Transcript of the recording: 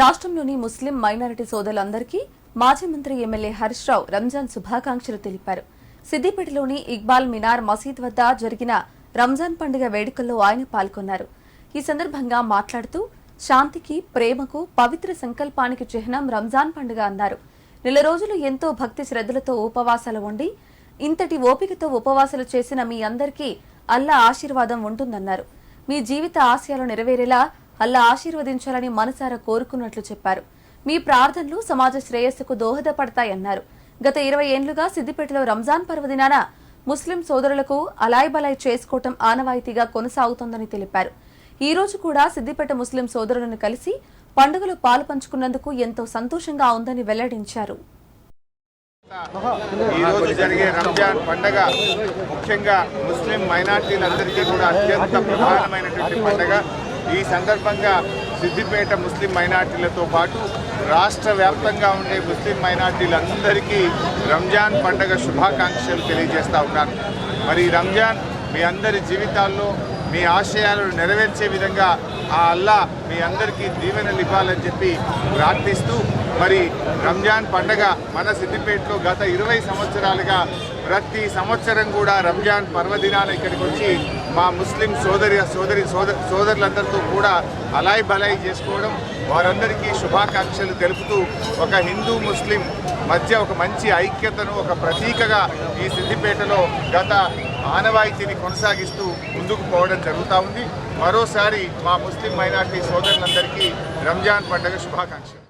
రాష్ట్రంలోని ముస్లిం మైనారిటీ సోదరులందరికీ మాజీ మంత్రి ఎమ్మెల్యే హరీష్ రావు రంజాన్ శుభాకాంక్షలు తెలిపారు. సిద్దిపేటలోని ఇక్బాల్ మినార్ మసీద్ వద్ద జరిగిన రంజాన్ పండుగ వేడుకల్లో ఆయన పాల్గొన్నారు. ఈ సందర్భంగా మాట్లాడుతూ శాంతికి ప్రేమకు పవిత్ర సంకల్పానికి చిహ్నం రంజాన్ పండుగ అన్నారు. నెల రోజులు ఎంతో భక్తి శ్రద్ధలతో ఉపవాసాలు ఉండి ఇంతటి ఓపికతో ఉపవాసాలు చేసిన మీ అందరికీ అల్లా ఆశీర్వాదం ఉంటుందన్నారు. మీ జీవిత ఆశయాలు నెరవేరేలా అల్లా ఆశీర్వదించాలని మనసారా కోరుకున్నట్లు చెప్పారు. మీ ప్రార్థనలు సమాజ శ్రేయస్సుకు దోహదపడతాయన్నారు. గత ఇరవై ఏండ్లుగా సిద్దిపేటలో రంజాన్ పర్వదినాన ముస్లిం సోదరులకు అలాయ్ బలాయ్ చేసుకోవటం ఆనవాయితీగా కొనసాగుతోందని తెలిపారు. ఈ రోజు కూడా సిద్దిపేట ముస్లిం సోదరులను కలిసి పండుగలో పాలు పంచుకున్నందుకు ఎంతో సంతోషంగా ఉందని వెల్లడించారు. ఈ రోజు జరిగే రంజాన్ పండగ ముఖ్యంగా ముస్లిం మైనార్టీలందరికీ కూడా అత్యంత ప్రధానమైనటువంటి పండగ. ఈ సందర్భంగా సిద్దిపేట ముస్లిం మైనార్టీలతో పాటు రాష్ట్ర వ్యాప్తంగా ఉండే ముస్లిం మైనార్టీలందరికీ రంజాన్ పండగ శుభాకాంక్షలు తెలియజేస్తా ఉన్నాను. మరి రంజాన్ మీ అందరి జీవితాల్లో మీ ఆశయాలను నెరవేర్చే విధంగా ఆ అల్లా మీ అందరికీ దీవెనలు ఇవ్వాలని చెప్పి ప్రార్థిస్తూ మరి రంజాన్ పండగ మన సిద్దిపేటలో గత ఇరవై సంవత్సరాలుగా ప్రతి సంవత్సరం కూడా రంజాన్ పర్వదినాన ఇక్కడికి వచ్చి మా ముస్లిం సోదరి సోదరి సోదర సోదరులందరితో కూడా అలాయ్ బలాయి చేసుకోవడం వారందరికీ శుభాకాంక్షలు తెలుపుతూ ఒక హిందూ ముస్లిం మధ్య ఒక మంచి ఐక్యతను ఒక ప్రతీకగా ఈ సిద్దిపేటలో గత ఆనవాయితీని కొనసాగిస్తూ ముందుకు పోవడం జరుగుతూ ఉంది. మరోసారి మా ముస్లిం మైనార్టీ సోదరులందరికీ రంజాన్ పండుగ శుభాకాంక్షలు.